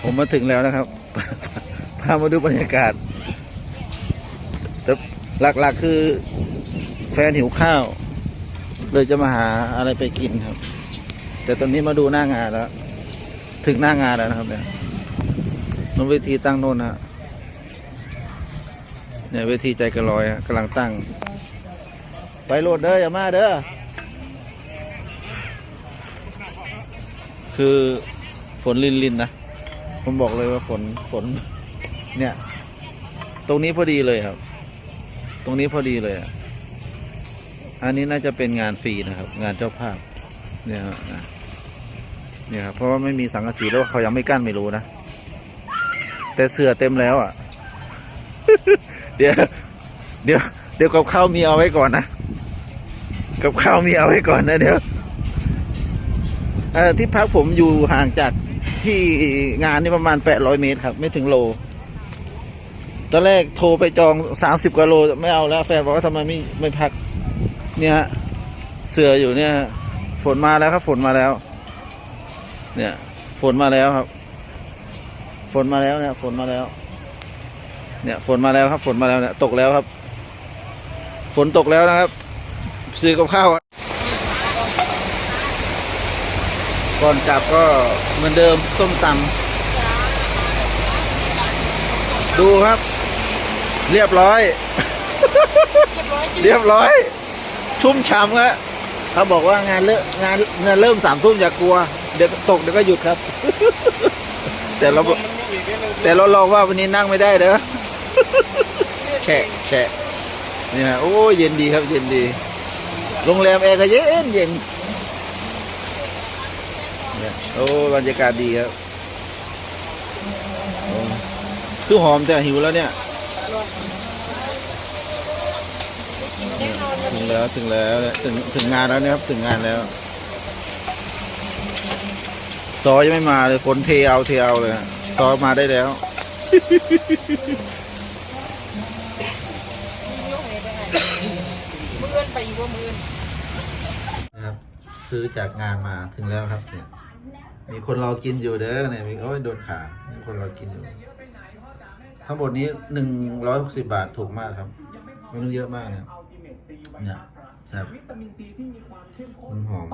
ผมมาถึงแล้วนะครับ พามาดูบรรยากาศ แต่หลักๆคือแฟนหิวข้าว เลยจะมาหาอะไรไปกินครับ แต่ตอนนี้มาดูหน้างานแล้ว ถึงหน้างานแล้วนะครับเนี่ยนนเวทีตั้งโน่นนะเนี่ยเวทีใจกระลอยกำลังตั้ง ไปโหลดเด้ออย่ามาเด้อคือ ฝนลินลินนะ ผมบอกเลยว่าฝนฝน เนี่ย ตรงนี้พอดีเลยครับ ตรงนี้พอดีเลยอะอันนี้น่าจะเป็นงานฟรีนะครับ งานเจ้าภาพ เนี่ยครับอะเนี่ยครับเพราะว่าไม่มีสังกะสีแล้วเขายังไม่กั้นไม่รู้นะ แต่เสือเต็มแล้วอะ เดี๋ยวเดี๋ยวเดี๋ยวกับข้าวมีเอาไว้ก่อนนะกับข้าวมีเอาไว้ก่อนนะเดี๋ยวที่พักผมอยู่ห่างจาก ที่งานนี่ประมาณ 800 เมตรครับ ไม่ถึงโล ตอนแรกโทรไปจอง 30กว่าโลไม่เอาแล้ว แฟนบอกว่าทำไมไม่ไม่พัก เนี่ยฮะเสืออยู่เนี่ย ฝนมาแล้วครับ ฝนมาแล้ว เนี่ย ฝนมาแล้วครับ ฝนมาแล้วเนี่ย ฝนมาแล้ว เนี่ย ฝนมาแล้วครับ ฝนมาแล้วเนี่ย ตกแล้วครับ ฝนตกแล้วนะครับซื้อกับข้าวอะ ก่อนกลับก็เหมือนเดิมส้มตำดูครับ เรียบร้อย เรียบร้อย ชุ่มฉ่ำครับเขาบอกว่างานเลิกงานงานเริ่มสามทุ่มอย่ากลัว เดี๋ยวตกเดี๋ยวก็หยุดครับ แต่เราแต่เราลองว่าวันนี้นั่งไม่ได้เด้อแฉะแฉะเนี่ยโอ้เย็นดีครับเย็นดี โรงแรมแอร์ก็เย็นเย็น เนี่ยโอ้บรรยากาศดีครับคือหอมแต่หิวแล้วเนี่ยถึงแล้วถึงแล้วถึงถึงงานแล้วนะครับถึงงานแล้ว ซอยังไม่มาเลยฝนเทเอาเทเอาเลยซอมาได้แล้วมือเอินไปอีกว่ามือเอินนะครับ ซื้อจากงานมาถึงแล้วครับเนี่ย มีคนรอกินอยู่เด้อเนี่ยมีโอ้ยโดนขามีคนรอกินอยู่ ทั้งหมดนี้หนึ่งร้อยหกสิบาทถูกมากครับไม่ต้องเยอะมากเนี่ยเนี่ยแซ่บมันหอม